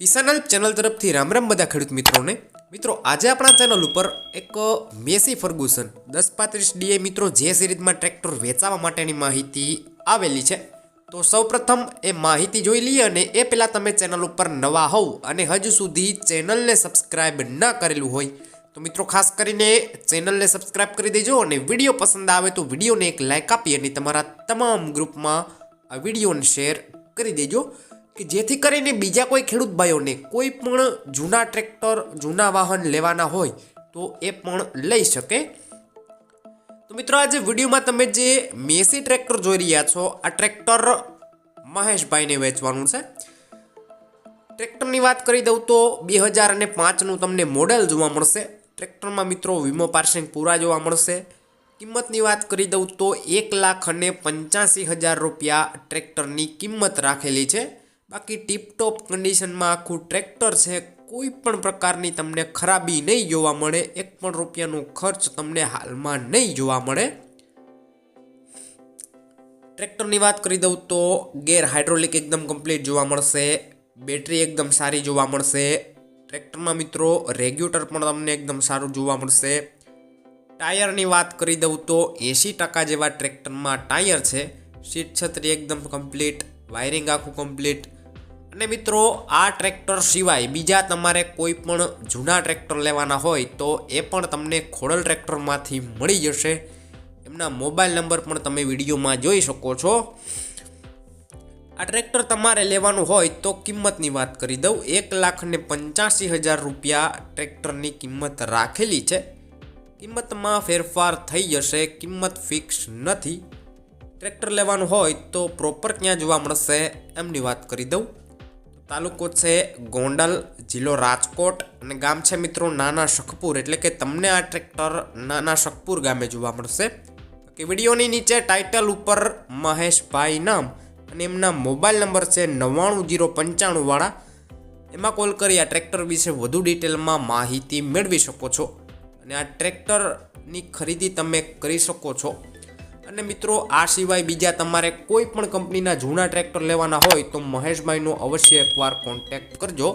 કિસાન help channel તરફથી રામ રામ બધા ખેડૂત મિત્રોને. મિત્રો, આજે આપણા ચેનલ ઉપર એક મેસી ફર્ગુસન, દસ પાંત્રીસ ડીએ મિત્રો જે સિરીઝમાં ટ્રેક્ટર વેચાવા માટેની માહિતી આવેલી છે. તો સૌપ્રથમ એ માહિતી જોઈ લઈએ અને એ પહેલાં તમે ચેનલ ઉપર નવા હોવ અને હજુ સુધી ચેનલને સબસ્ક્રાઇબ ન કરેલું હોય, તો મિત્રો ખાસ કરીને ચેનલને સબસ્ક્રાઇબ કરી દેજો અને વીડિયો પસંદ આવે તો વિડીયોને એક લાઇક આપી અને તમારા તમામ ગ્રુપમાં આ વિડીયોને શેર કરી દેજો. કે જેથી કરીને બીજા કોઈ ખેડૂત ભાઈઓને કોઈ પણ જૂના ટ્રેક્ટર, જૂના વાહન લેવાના હોય તો એ પણ લઈ શકે. તો મિત્રો, આજે વિડીયોમાં તમે જે મેસી ટ્રેક્ટર જોઈ રહ્યા છો, આ ટ્રેક્ટર મહેશભાઈને વેચવાનું છે. ટ્રેક્ટરની વાત કરી દઉં તો બે હજાર અને પાંચનું તમને મોડેલ જોવા મળશે. ટ્રેક્ટરમાં મિત્રો વીમો પાર્સિંગ પૂરા જોવા મળશે. કિંમતની વાત કરી દઉં તો એક લાખ અને પંચ્યાસી હજાર રૂપિયા ટ્રેક્ટરની કિંમત રાખેલી છે. બાકી ટીપટોપ કન્ડિશનમાં આખું ટ્રેક્ટર છે, કોઈ પણ પ્રકારની તમને ખરાબી નહીં જોવા મળે, એક પણ રૂપિયાનો ખર્ચ તમને હાલમાં નહીં જોવા મળે. ટ્રેક્ટરની વાત કરી દઉં તો ગેર હાઇડ્રોલિક એકદમ કમ્પ્લીટ જોવા મળશે બેટરી એકદમ સારી જોવા મળશે ટ્રેક્ટરમાં મિત્રો રેગ્યુલેટર પણ તમને એકદમ સારું જોવા મળશે. ટાયરની વાત કરી દઉં તો એંશી ટકા જેવા ટ્રેક્ટરમાં ટાયર છે, સીટ છત્રી એકદમ કમ્પ્લીટ વાયરિંગ આખું કમ્પ્લીટ અને મિત્રો, આ ટ્રેક્ટર સિવાય બીજા તમારે કોઈ પણ જૂના ટ્રેક્ટર લેવાના હોય તો એ પણ તમને ખોડલ ટ્રેક્ટરમાંથી મળી જશે. એમના મોબાઈલ નંબર પણ તમે વિડીયોમાં જોઈ શકો છો. આ ટ્રેક્ટર તમારે લેવાનું હોય તો કિંમતની વાત કરી દઉં. એક લાખ ને પંચ્યાસી હજાર રૂપિયા ટ્રેક્ટરની કિંમત રાખેલી છે. કિંમતમાં ફેરફાર થઈ જશે, કિંમત ફિક્સ નથી. ટ્રેક્ટર લેવાનું હોય તો પ્રોપર ક્યાં જોવા મળશે. એમની વાત કરી દઉં. તાલુકો છે ગોંડલ, જિલ્લો રાજકોટ અને ગામ છે મિત્રો નાના શખપુર એટલે કે તમને આ ટ્રેક્ટર નાના શખપુર ગામે જોવા મળશે. કે વિડીયોની નીચે ટાઇટલ ઉપર મહેશભાઈ નામ અને એમના મોબાઈલ નંબર છે નવ્વાણું જીરો પંચાણુંવાળા એમાં કોલ કરી આ ટ્રેક્ટર વિશે વધુ ડિટેલમાં માહિતી મેળવી શકો છો. અને આ ટ્રેક્ટરની ખરીદી તમે કરી શકો છો. અને મિત્રો, આ સિવાય બીજા તમારે કોઈ પણ કંપનીના જૂના ટ્રેક્ટર લેવાના હોય તો મહેશભાઈનો અવશ્ય એકવાર કોન્ટેક્ટ કરજો.